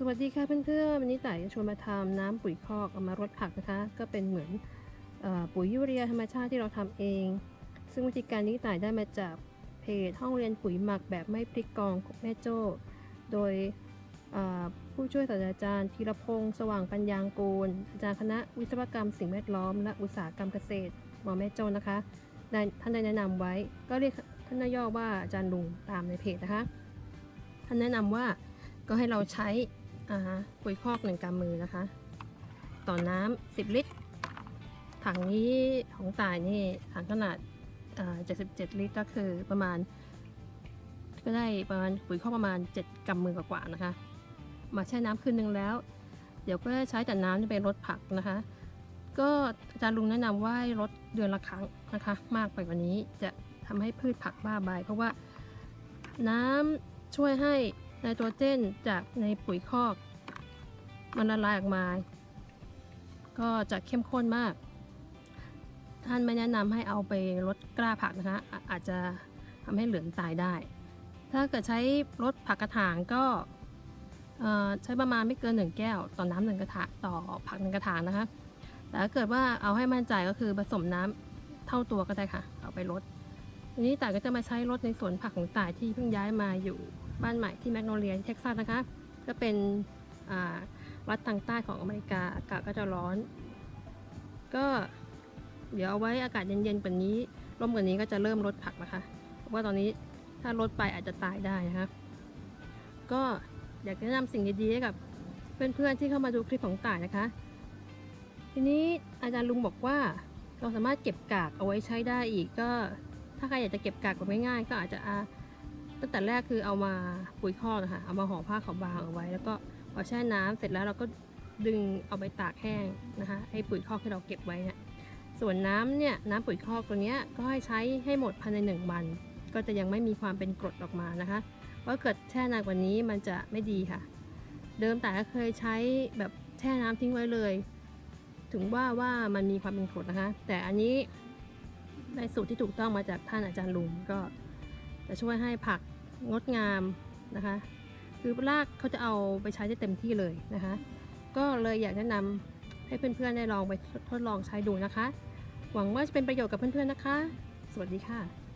สวัสดีค่ะเพื่อนๆวันนี้ต่ายจะชวนมาทำน้ำปุ๋ยคอกเอามารดผักนะคะ ก็เป็นเหมือนอปุ๋ยยูเรียธรรมชาติที่เราทำเอง ซึ่งวิธีการนี้ต่ายได้มาจากเพจห้องเรียนปุ๋ยหมักแบบไม่พลิกกองแม่โจ้ โดยผู้ช่วยศาสตราจารย์ธีรพงศ์สว่างปัญญางกูล อาจารย์คณะวิศวกรรมสิ่งแวดล้อม และอุตสาหกรรมเกษตรหมอแม่โจ้นะคะ ท่านได้แนะนำไว้ก็เรียกท่านนาย่อว่าอาจารย์ลุงตามในเพจนะคะ ท่านแนะนำว่าก็ให้เราใช้ อ่าปุ๋ยคอกหนึ่งกำมือนะคะ ต่อน้ำ10ลิตร ถังนี้ของตายนี่ถังขนาดอ่า77ลิตรก็คือประมาณ ก็ได้ประมาณปุ๋ยคอกประมาณ7กำมือกว่าๆนะคะ มาแช่น้ำคืนนึงแล้ว เดี๋ยวก็ใช้แต่น้ำที่ไปรดผักนะคะ ก็อาจารย์ลุงแนะนำว่าให้รดเดือนละครั้งนะคะ มากไปกว่านี้จะทำให้พืชผักบ้าใบเพราะว่าน้ำช่วยให้ ไนโตรเจนจากในปุ๋ยคอก มันละลายออกมา ก็จะเข้มข้นมาก ท่านไม่แนะนำให้เอาไปลดกล้าผักนะคะออาจจะทำให้เหลืองตายได้ ถ้าเกิดใช้รดผักกระถางก็ใช้ประมาณไม่เกิน 1 แก้ว ต่อน้ำหนึ่งกระถางต่อผักหนึ่งกระถางนะคะ แต่ถ้าเกิดว่าเอาให้มั่นใจก็คือผสมน้ำเท่าตัวก็ได้ค่ะ เอาไปลดทีนี้ต่ายก็จะมาใช้รดในสวนผักของต่ายที่เพิ่งย้ายมาอยู่ บ้านใหม่ที่แมกโนเลียที่เท็กซัสนะคะ ก็เป็นอ่ารัฐทางใต้ของอเมริกาอากาศก็จะร้อน ก็เดี๋ยวเอาไว้อากาศเย็นๆกว่านี้ร่มกว่านี้ก็จะเริ่มลดผักนะคะเพราะว่าตอนนี้ถ้าลดไปอาจจะตายได้นะคะก็อยากแนะนำสิ่งดีๆให้กับเพื่อนๆที่เข้ามาดูคลิปของต่ายนะคะ ทีนี้อาจารย์ลุงบอกว่าเราสามารถเก็บกากเอาไว้ใช้ได้อีกก็ ถ้าใครอยากจะเก็บกากแบบง่ายๆก็อาจจะ ตั้งแต่แรกคือเอามาปุ๋ยคอกนะคะเอามาห่อผ้าขาวบางเอาไว้ แล้วก็พอแช่น้ำเสร็จแล้วเราก็ดึงเอาไปตากแห้งนะคะไอ้ปุ๋ยคอกที่เราเก็บไว้เนี่ยส่วนน้ำเนี่ยน้ำปุ๋ยคอกตัวเนี้ยก็ให้ใช้ให้หมดภายในหนึ่งวัน ก็จะยังไม่มีความเป็นกรดออกมานะคะเพราะเกิดแช่นานกว่านี้มันจะไม่ดีค่ะ เดิมแต่ก็เคยใช้แบบแช่น้ำทิ้งไว้เลย ถึงว่าว่ามันมีความเป็นกรดนะคะ แต่อันนี้ได้สูตรที่ถูกต้องมาจากท่านอาจารย์ลุงก็ จะช่วยให้ผักงดงามนะคะ คือรากเขาจะเอาไปใช้ได้เต็มที่เลยนะคะ ก็เลยอยากแนะนำให้เพื่อนๆได้ลองไปทดลองใช้ดูนะคะ หวังว่าจะเป็นประโยชน์กับเพื่อนๆนะคะ สวัสดีค่ะ